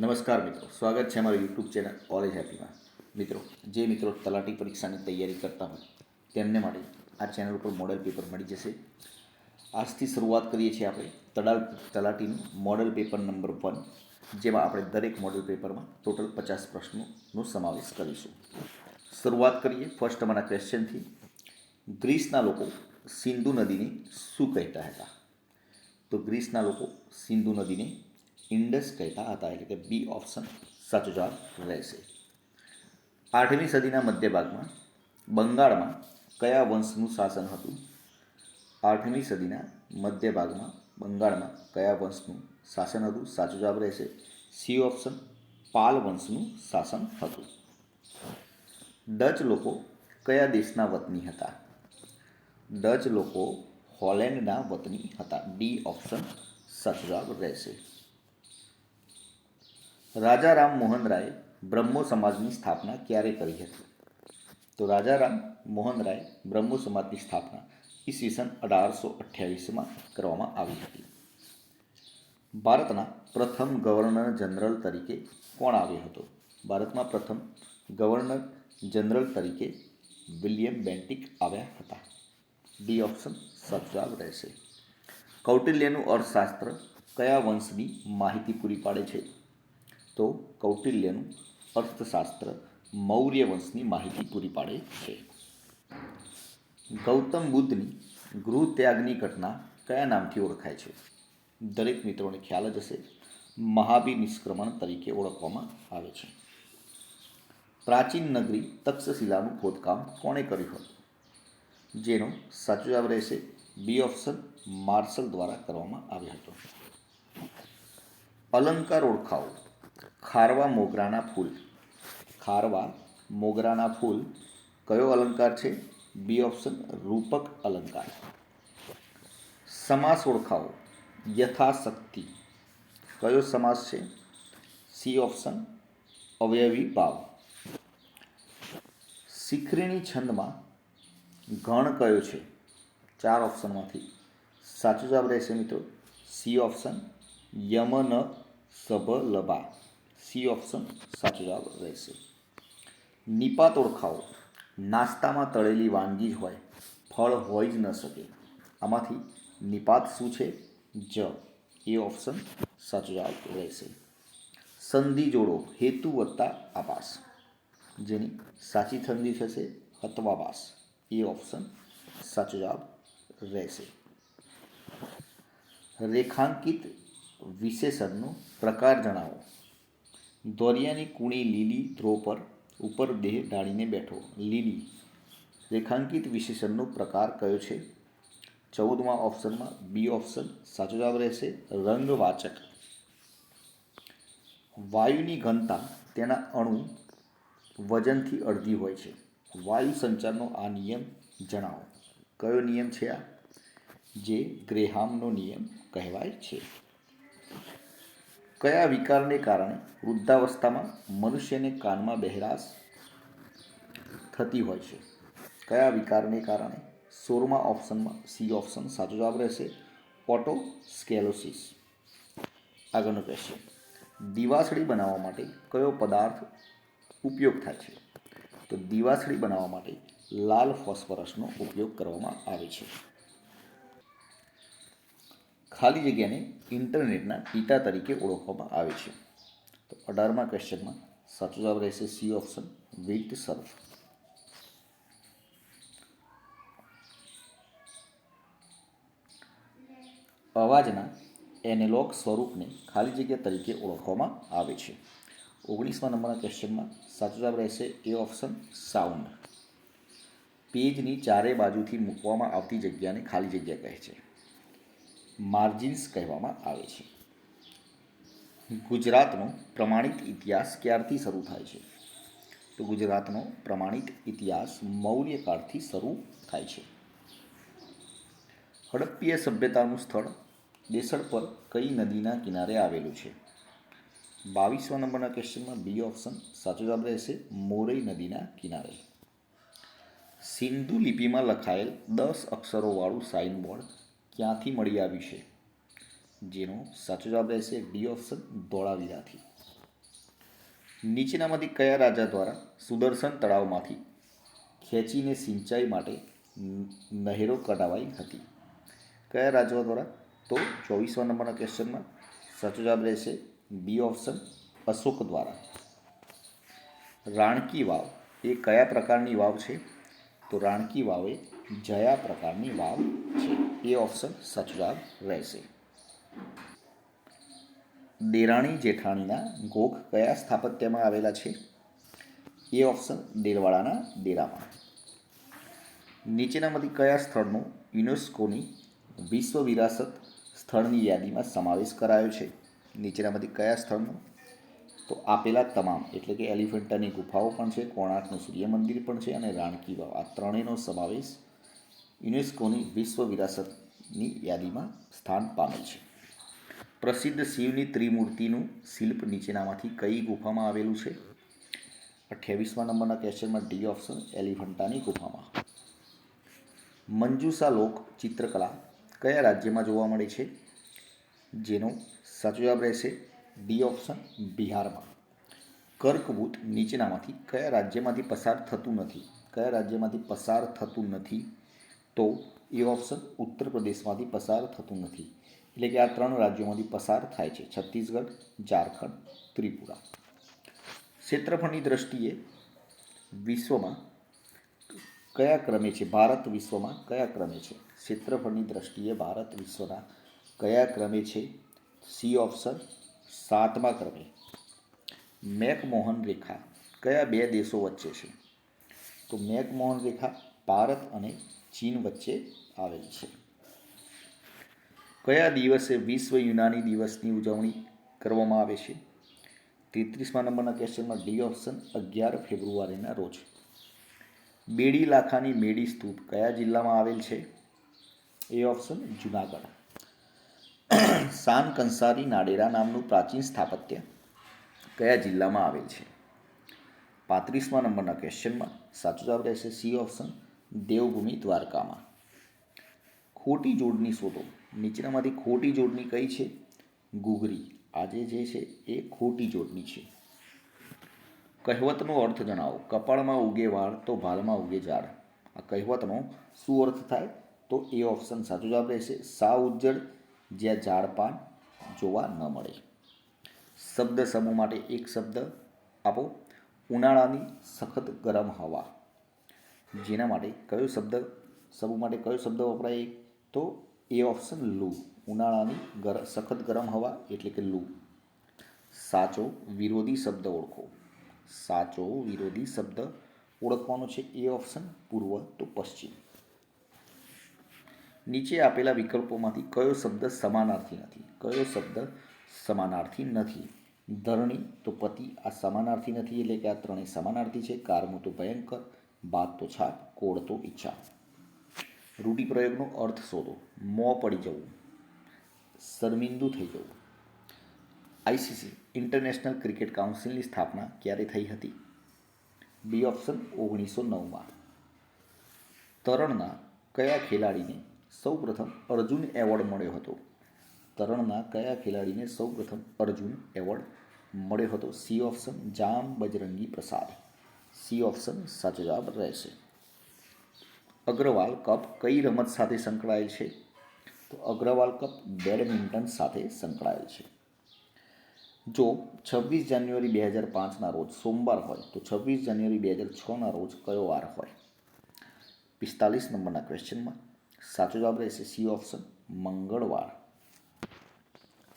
નમસ્કાર મિત્રો, સ્વાગત છે અમારું યુટ્યુબ ચેનલ ઓલેજ હેપીમાં મિત્રો, જે મિત્રો તલાટી પરીક્ષાની તૈયારી કરતા હોય, તેમને માટે આ ચેનલ ઉપર મોડેલ પેપર મળી જશે. આજથી શરૂઆત કરીએ છીએ આપણે તડાલ તલાટીનું મોડેલ પેપર નંબર વન જેમાં આપણે દરેક મોડેલ પેપરમાં ટોટલ પચાસ પ્રશ્નોનો સમાવેશ કરીશું. શરૂઆત કરીએ ફર્સ્ટ અમારા ક્વેશ્ચનથી ગ્રીસના લોકો સિંધુ નદીને શું કહેતા હતા? તો ગ્રીસના લોકો સિંધુ નદીને ઇન્ડસ કહેતા હતા એટલે કે બી ઓપ્શન સાચો જવાબ રહેશે આઠમી સદીના મધ્ય ભાગમાં બંગાળમાં કયા વંશનું શાસન હતું આઠમી સદીના મધ્ય ભાગમાં બંગાળમાં કયા વંશનું શાસન હતું સાચો જવાબ રહેશે સી ઓપ્શન પાલ વંશનું શાસન હતું ડચ લોકો કયા દેશના વતની હતા ડચ લોકો હોલેન્ડના વતની હતા ડી ઓપ્શન સાચો જવાબ રહેશે રાજા રામ મોહન રાય બ્રહ્મો સમાજની સ્થાપના ક્યારે કરી હતી? તો રાજા રામ મોહન રાય બ્રહ્મો સમાજની સ્થાપના ઈસવીસન અઢારસો અઠ્યાવીસમાં કરવામાં આવી હતી. ભારતના પ્રથમ ગવર્નર જનરલ તરીકે કોણ આવ્યો હતો? ભારતમાં પ્રથમ ગવર્નર જનરલ તરીકે વિલિયમ બેન્ટિક આવ્યા હતા. ડી ઓપ્શન સાચો રહેશે. કૌટિલ્યનું અર્થશાસ્ત્ર કયા વંશની માહિતી પૂરી પાડે છે? તો કૌટિલ્યનું અર્થશાસ્ત્ર મૌર્ય વંશની માહિતી પૂરી પાડે છે. ગૌતમ બુદ્ધની ગૃહ ત્યાગની ઘટના કયા નામથી ઓળખાય છે? દરેક મિત્રોને ખ્યાલ જ હશે. મહાવીર નિષ્ક્રમણ તરીકે ઓળખવામાં આવે છે. પ્રાચીન નગરી તક્ષશિલાનું ખોદકામ કોણે કર્યું હતું? જેનો સાચો જવાબ રહેશે બી ઓપ્શન માર્શલ દ્વારા કરવામાં આવ્યો હતો. અલંકાર ઓળખાવો. ખારવા મોગરાના ફૂલ. ખારવા મોગરાના ફૂલ કયો અલંકાર છે? બી ઓપ્શન, રૂપક અલંકાર. સમાસ ઓળખાવો. યથાશક્તિ. કયો સમાસ છે? સી ઓપ્શન, અવયવી ભાવ. શિખરીણી છંદમાં ગણ કયો છે? ચાર ઓપ્શનમાંથી. સાચો જવાબ રહેશે મિત્રો, સી ઓપ્શન, યમન સભ લભા સી ઓપ્શન સાચો જવાબ રહેશે. નિપાત ઓળખાવો. નાસ્તામાં તળેલી વાનગી જ હોય, ફળ હોઈ જ ન શકે. આમાંથી નિપાત શું છે? જ. એ ઓપ્શન સાચો જવાબ રહેશે. સંધિ જોડો, હેતુ વત્તા આભાસ. જેની સાચી સંધિ થશે હત્વાભાસ એ ઓપ્શન સાચો જવાબ રહેશે. રેખાંકિત વિશેષણનો પ્રકાર જણાવો. દોરિયાની કુણી લીલી ધ્રો પર ઉપર દેહ ઢાળીને બેઠો. લીલી. રેખાંકિત વિશેષણનો પ્રકાર કયો છે? ચૌદમા ઓપ્શનમાં બી ઓપ્શન સાચો જવાબ રહેશે, રંગવાચક. વાયુની ઘનતા તેના અણુ વજનથી અડધી હોય છે. વાયુ સંચારનો આ નિયમ જણાવો. કયો નિયમ છે આ? જે ગ્રેહામનો નિયમ કહેવાય છે. કયા વિકારને કારણે વૃદ્ધાવસ્થામાં મનુષ્યને કાનમાં બહેરાશ થતી હોય છે? કયા વિકારને કારણે સોળમા ઓપ્શનમાં સી ઓપ્શન સાચો જવાબ રહેશે? ઓટો સ્કેલોસિસ આગળનો ક્વેશ્ચન દિવાસળી બનાવવા માટે કયો પદાર્થ ઉપયોગ થાય છે? તો દિવાસળી બનાવવા માટે લાલ ફોસ્ફરસનો ઉપયોગ કરવામાં આવે છે. ખાલી જગ્યાને ઇન્ટરનેટના પિતા તરીકે ઓળખવામાં આવે છે. તો અઢારમા ક્વેશ્ચનમાં સાચો જવાબ રહેશે સી ઓપ્શન, વિથ સર્ફ અવાજના એનેલોગ સ્વરૂપને ખાલી જગ્યા તરીકે ઓળખવામાં આવે છે. ઓગણીસમા નંબરના ક્વેશ્ચનમાં સાચો જવાબ રહેશે એ ઓપ્શન, સાઉન્ડ. પેજની ચારે બાજુથી મૂકવામાં આવતી જગ્યાને ખાલી જગ્યા કહે છે. માર્જિન્સ કહેવામાં આવે છે. ગુજરાતનો પ્રમાણિત ઇતિહાસ ક્યારથી શરૂ થાય છે? તો ગુજરાતનો પ્રમાણિત ઇતિહાસ મૌર્યકાળથી શરૂ થાય છે. હડપ્પીય સભ્યતાનું સ્થળ દેસળ પર કઈ નદીના કિનારે આવેલું છે? બાવીસમા નંબરના ક્વેશ્ચનમાં બી ઓપ્શન સાચો જવાબ રહેશે મોરઈ નદીના કિનારે. સિંધુ લિપિમાં લખાયેલ દસ અક્ષરોવાળું સાઇનબોર્ડ ક્યાંથી મળી આવ્યું છે. જેનો સાચો જવાબ રહેશે ડી ઓપ્શન ધોળાવીરાથી. નીચેનામાંથી કયા રાજા દ્વારા સુદર્શન તળાવમાંથી ખેંચીને સિંચાઈ માટે નહેરો કઢાવાઈ હતી? કયા રાજા દ્વારા? તો ચોવીસમા નંબરના ક્વેશ્ચનમાં સાચો જવાબ રહેશે બી ઓપ્શન અશોક દ્વારા. રાણકી વાવ. એ કયા પ્રકારની વાવ છે? તો રાણકી વાવ એ જયા પ્રકારની વાવ છે. એ ઓપ્શન સાચો જવાબ રહેશે. દેરાણી જેઠાણીના ગોખ કયા સ્થાપત્યમાં આવેલા છે? એ ઓપ્શન દેરવાડાના ડેરામાં. નીચેનામાંથી કયા સ્થળનો યુનેસ્કોની વિશ્વ વિરાસત સ્થળની યાદીમાં સમાવેશ કરાયો છે? નીચેનામાંથી કયા સ્થળનો? તો આપેલા તમામ, એટલે કે એલિફન્ટાની ગુફાઓ પણ છે, કોણાર્કનું સૂર્ય મંદિર પણ છે અને રાણકી વાવ. આ ત્રણેયનો સમાવેશ યુનેસ્કોની વિશ્વ વિરાસતની યાદીમાં સ્થાન પામે છે. પ્રસિદ્ધ શિવની ત્રિમૂર્તિનું શિલ્પ નીચેનામાંથી કઈ ગુફામાં આવેલું છે? અઠ્યાવીસમા નંબરના ક્વેશ્ચનમાં ડી ઓપ્શન એલિફન્ટાની ગુફામાં. મંજુસા લોક ચિત્રકલા કયા રાજ્યમાં જોવા મળે છે? જેનો સાચો જવાબ રહેશે ડી ઓપ્શન બિહારમાં. કર્કવૂત નીચેનામાંથી કયા રાજ્યમાંથી પસાર થતું નથી? કયા રાજ્યમાંથી પસાર થતું નથી? તો એ ઓપ્શન ઉત્તર પ્રદેશમાંથી પસાર થતું નથી. એટલે કે આ ત્રણ રાજ્યોમાંથી પસાર થાય છે. છત્તીસગઢ, ઝારખંડ, ત્રિપુરા. ક્ષેત્રફળની દ્રષ્ટિએ વિશ્વમાં કયા ક્રમે છે? ભારત વિશ્વમાં કયા ક્રમે છે? ક્ષેત્રફળની દ્રષ્ટિએ ભારત વિશ્વના કયા ક્રમે છે? સી ઓપ્શન સાતમા ક્રમે. મેકમોહન રેખા કયા બે દેશો વચ્ચે છે? તો મેકમોહન રેખા ભારત અને ચીન વચ્ચે આવેલ છે. કયા દિવસે વિશ્વ યુનાની દિવસની ઉજવણી કરવામાં આવે છે? તેત્રીસમા નંબરના ક્વેશ્ચનમાં ડી ઓપ્શન અગિયાર ફેબ્રુઆરીના રોજ. બેડી લાખાની મેડી સ્તૂપ કયા જિલ્લામાં આવેલ છે? A option Junagadh. સાન કંસારી નાડેરા નામનું પ્રાચીન સ્થાપત્ય કયા જિલ્લામાં આવેલ છે? પાંત્રીસમા નંબરના ક્વેશ્ચનમાં સાચો જવાબ રહેશે સી ઓપ્શન દેવભૂમિ દ્વારકામાં. ખોટી જોડણી શોધો. નીચેનામાંથી ખોટી જોડણી કઈ છે? ગુગરી આજે જે છે એ ખોટી જોડણી છે. કહેવતનો અર્થ જણાવો. કપાળમાં ઉગે વાળ તો ભાલમાં ઉગે ઝાડ. આ કહેવતનો શું અર્થ થાય? તો એ ઓપ્શન સાચો જવાબ રહેશે. સા ઉજ્જડ જ્યાં ઝાડ પાન જોવા ન મળે. શબ્દ સમૂહ માટે એક શબ્દ આપો. ઉનાળાની સખત ગરમ હવા. જેના માટે કયો શબ્દ સમૂહ માટે કયો શબ્દ વપરાય? તો એ ઓપ્શન લૂ. ઉનાળાની ગર, સખત ગરમ હવા એટલે કે લૂ. સાચો વિરોધી શબ્દ ઓળખો. સાચો વિરોધી શબ્દ ઓળખવાનો છે એ ઓપ્શન પૂર્વ તો પશ્ચિમ. નીચે આપેલા વિકલ્પોમાંથી કયો શબ્દ સમાનાર્થી નથી? કયો શબ્દ સમાનાર્થી નથી? ધરણી તો પતિ આ સમાનાર્થી નથી એટલે કે આ ત્રણેય સમાનાર્થી છે. કારમું તો ભયંકર. બાદ તો છાપ, કોડ તો ઈચ્છા. રૂઢિપ્રયોગનો અર્થ શોધો. મોં પડી જવું. શર્મિંદુ થઈ જવું. આઈસીસી ઇન્ટરનેશનલ ક્રિકેટ કાઉન્સિલની સ્થાપના ક્યારે થઈ હતી? બી ઓપ્શન ઓગણીસો નવમાં. તરણના કયા ખેલાડીને સૌપ્રથમ અર્જુન એવોર્ડ મળ્યો હતો? તરણના કયા ખેલાડીને સૌપ્રથમ અર્જુન એવોર્ડ મળ્યો હતો? સી ઓપ્શન જામ બજરંગી પ્રસાદ. સી ઓપ્શન સાચો જવાબ રહેશે. અગ્રવાલ કપ કઈ રમત સાથે સંકળાયેલ છે? તો અગ્રવાલ કપ બેડમિન્ટન સાથે સંકળાયેલ છે. જો છવ્વીસ જાન્યુઆરી બે હજાર પાંચના રોજ સોમવાર હોય, તો છવ્વીસ જાન્યુઆરી બે હજાર છના રોજ કયો વાર હોય? પિસ્તાલીસ નંબરના ક્વેશ્ચનમાં સાચો જવાબ રહેશે સી ઓપ્શન મંગળવાર.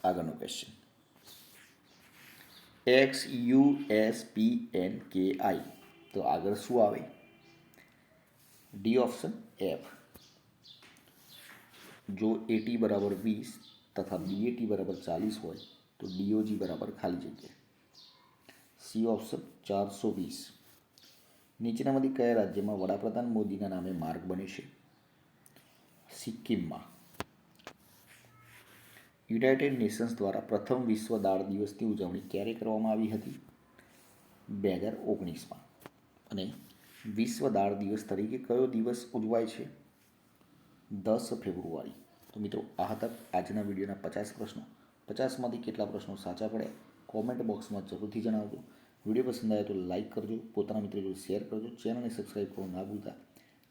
આગળનો question X U S P N K I તો આગળ શું આવે? ડી ઓપ્શન એફ જો એટી બરાબર વીસ તથા બીએટી બરાબર ચાલીસ હોય, તો ડીઓજી બરાબર ખાલી જગ્યા સી ઓપ્શન ચારસો વીસ. નીચેનામાંથી કયા રાજ્યમાં વડાપ્રધાન મોદીના નામે માર્ગ બને છે? સિક્કિમમાં. યુનાઇટેડ નેશન્સ દ્વારા પ્રથમ વિશ્વ દાળ દિવસની ઉજવણી ક્યારે કરવામાં આવી હતી? બે હજાર ઓગણીસમાં. અને વિશ્વ દાળ દિવસ તરીકે કયો દિવસ ઉજવાય છે? દસ ફેબ્રુઆરી. તો મિત્રો, આ હતા આજના વિડીયોના પચાસ પ્રશ્નો. પચાસમાંથી કેટલા પ્રશ્નો સાચા પડ્યા કોમેન્ટ બોક્સમાં જરૂરથી જણાવજો. વીડિયો પસંદ આવે તો લાઇક કરજો. પોતાના મિત્રો જોડે શેર કરજો. ચેનલને સબસ્ક્રાઈબ કરવાનું ના ભૂલતા.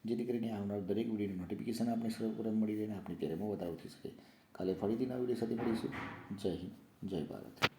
જેથી કરીને આવનાર દરેક વિડીયોની નોટિફિકેશન આપણે સર્વપ્રથમ મળી રહે અને આપણી તેરેમાં વધારો થઈ શકે. કાલે ફરીથી નવા વીડિયો સાથે મળીશું. જય હિન્દ, જય ભારત.